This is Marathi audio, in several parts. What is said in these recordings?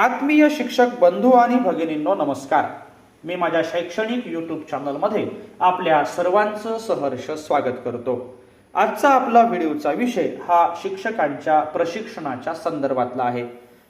आत्मीय शिक्षक बंधू आणि भगिनींनो नमस्कार. मी माझ्या शैक्षणिक यूट्यूब चॅनलमध्ये आपल्या सर्वांचं सहर्ष स्वागत करतो. आजचा आपला व्हिडिओचा विषय हा शिक्षकांच्या प्रशिक्षणाच्या संदर्भातला आहे.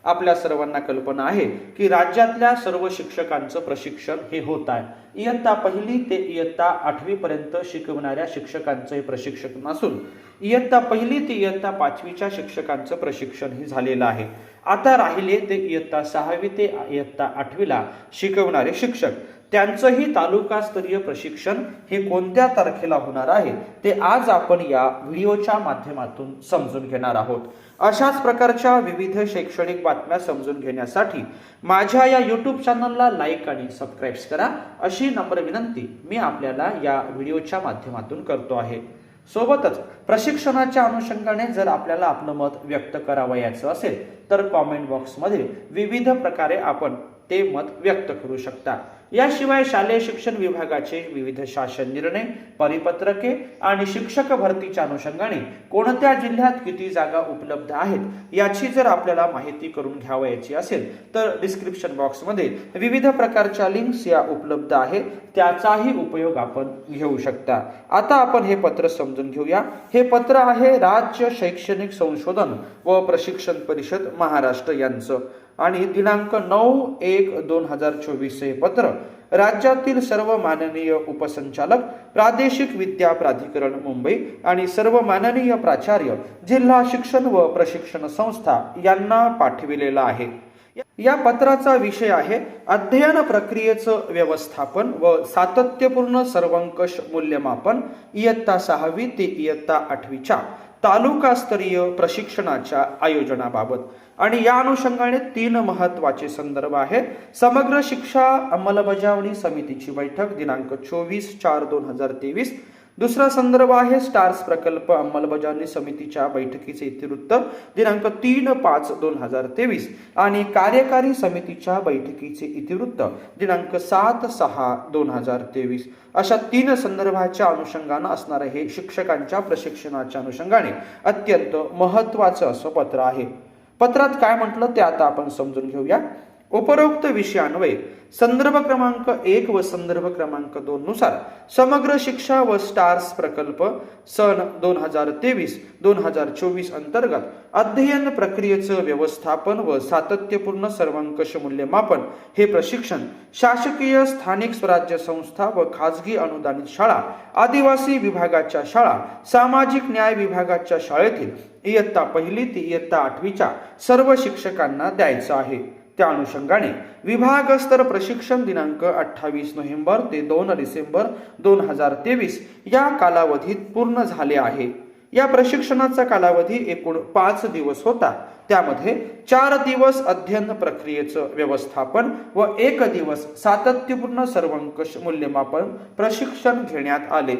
आपल्या सर्वांना कल्पना आहे की राज्यातल्या सर्व शिक्षकांचं प्रशिक्षण हे होत आहे. इयत्ता पहिली ते इयत्ता आठवीपर्यंत शिकवणाऱ्या शिक्षकांचं हे प्रशिक्षण नसून इयत्ता पहिली ते इयत्ता पाचवीच्या शिक्षकांचं प्रशिक्षण हे झालेलं आहे. आता राहिले ते इयत्ता सहावी ते इयत्ता आठवीला शिकवणारे शिक्षक. त्यांचंही तालुकास्तरीय प्रशिक्षण हे कोणत्या तारखेला होणार आहे ते आज आपण या व्हिडिओच्या माध्यमातून समजून घेणार आहोत. अशाच प्रकारच्या विविध शैक्षणिक बातम्या समजून घेण्यासाठी माझ्या या यूट्यूब चॅनलला लाईक आणि सबस्क्राईब करा. अशी नम्र विनंती मी आपल्याला या व्हिडिओच्या माध्यमातून करतो आहे. सोबतच प्रशिक्षणाच्या अनुषंगाने जर आपल्याला आपलं मत व्यक्त करावयाचं असेल तर कॉमेंट बॉक्समध्ये विविध प्रकारे आपण ते मत व्यक्त करू शकता. याशिवाय शालेय शिक्षण विभागाचे विविध शासन निर्णय परिपत्रके आणि शिक्षक भरतीच्या अनुषंगाने कोणत्या जिल्ह्यात किती जागा उपलब्ध आहेत याची जर आपल्याला माहिती करून घ्यावयाची असेल तर डिस्क्रिप्शन बॉक्समध्ये विविध प्रकारच्या लिंक्स या उपलब्ध आहेत त्याचाही उपयोग आपण घेऊ शकता. आता आपण हे पत्र समजून घेऊया. हे पत्र आहे राज्य शैक्षणिक संशोधन व प्रशिक्षण परिषद महाराष्ट्र यांचं. आणि दिनांक नऊ एक दोन हजार चोवीस हे पत्र राज्यातील सर्व माननीय उपसंचालक प्रादेशिक विद्या प्राधिकरण मुंबई आणि सर्व माननीय प्राचार्य जिल्हा शिक्षण व प्रशिक्षण संस्था यांना पाठविलेला आहे. या पत्राचा विषय आहे अध्ययन प्रक्रियेचं व्यवस्थापन व सातत्यपूर्ण सर्वंकष मूल्यमापन इयत्ता सहावी ते इयत्ता आठवीच्या. तालुकास्तरीय प्रशिक्षणाच्या आयोजनाबाबत. आणि या अनुषंगाने तीन महत्त्वाचे संदर्भ आहेत. समग्र शिक्षा अंमलबजावणी समितीची बैठक दिनांक चोवीस चार दोन हजार तेवीस दुसरा संदर्भ आहे स्टार्स प्रकल्प अंमलबजावणी समितीच्या बैठकीचे इतिवृत्त दिनांक तीन पाच दोन हजार तेवीस आणि कार्यकारी समितीच्या बैठकीचे इतिवृत्त दिनांक सात सहा दोन हजार तेवीस. अशा तीन संदर्भाच्या अनुषंगानं असणारं हे शिक्षकांच्या प्रशिक्षणाच्या अनुषंगाने अत्यंत महत्वाचं असं पत्र आहे. पत्रात काय म्हटलं ते आता आपण समजून घेऊया. उपरोक्त विषयान्वये संदर्भ क्रमांक एक व संदर्भ क्रमांक दोन नुसार समग्र शिक्षा व स्टार्स प्रकल्प सन दोन हजार तेवीस दोन हजार चोवीस अंतर्गत अध्ययन प्रक्रियेचं व्यवस्थापन व सातत्यपूर्ण सर्वंकष मूल्यमापन हे प्रशिक्षण शासकीय स्थानिक स्वराज्य संस्था व खाजगी अनुदानित शाळा आदिवासी विभागाच्या शाळा सामाजिक न्याय विभागाच्या शाळेतील इयत्ता पहिली ते इयत्ता आठवीच्या सर्व शिक्षकांना द्यायचं आहे. त्या अनुषंगाने विभागस्तर प्रशिक्षण दिनांक अठ्ठावीस नोव्हेंबर ते दोन डिसेंबर दोन हजार तेवीस या कालावधीत पूर्ण झाले आहे. या प्रशिक्षणाचा कालावधी एकूण पाच दिवस होता. त्यामध्ये चार दिवस अध्ययन प्रक्रियेचं व्यवस्थापन व एक दिवस सातत्यपूर्ण सर्वंकष मूल्यमापन प्रशिक्षण घेण्यात आले.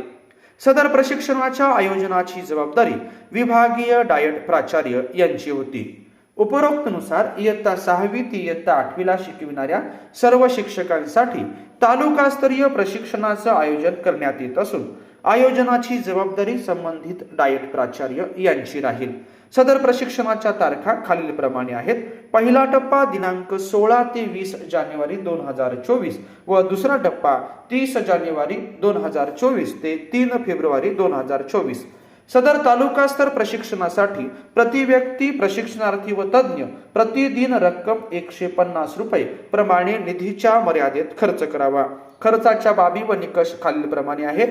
सदर प्रशिक्षणाच्या आयोजनाची जबाबदारी विभागीय डायट प्राचार्य यांची होती. उपरोक्तनुसार इयत्ता सहावी ती इयत्ता आठवीला शिकविणाऱ्या सर्व शिक्षकांसाठी तालुकास्तरीय प्रशिक्षणाचं आयोजन करण्यात येत असून आयोजनाची जबाबदारी संबंधित डायट प्राचार्य यांची राहील. सदर प्रशिक्षणाच्या तारखा खालीलप्रमाणे आहेत. पहिला टप्पा दिनांक सोळा ते वीस जानेवारी दोन हजार चोवीस व दुसरा टप्पा तीस जानेवारी दोन हजार चोवीस ते तीन फेब्रुवारी दोन हजार चोवीस. सदर तालुकास्तर प्रशिक्षणासाठी प्रति व्यक्ती प्रशिक्षणार्थी व तज्ज्ञ प्रतिदिन रक्कम एकशे पन्नास रुपये प्रमाणे निधीच्या मर्यादेत खर्च करावा. खर्चाच्या बाबी व निकष खालीलप्रमाणे आहेत.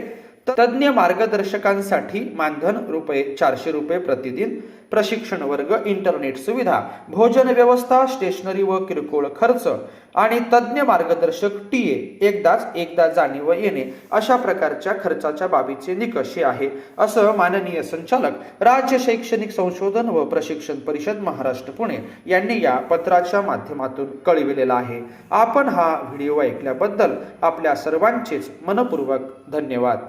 तज्ज्ञ मार्गदर्शकांसाठी मानधन रुपये चारशे रुपये प्रतिदिन प्रशिक्षण वर्ग इंटरनेट सुविधा भोजन व्यवस्था स्टेशनरी व किरकोळ खर्च आणि तज्ज्ञ मार्गदर्शक टी ए एकदाच एकदा जाणे व येणे अशा प्रकारच्या खर्चाच्या बाबीचे निकष हे आहे असं माननीय संचालक राज्य शैक्षणिक संशोधन व प्रशिक्षण परिषद महाराष्ट्र पुणे यांनी या पत्राच्या माध्यमातून कळविलेला आहे. आपण हा व्हिडिओ ऐकल्याबद्दल आपल्या सर्वांचेच मनपूर्वक धन्यवाद.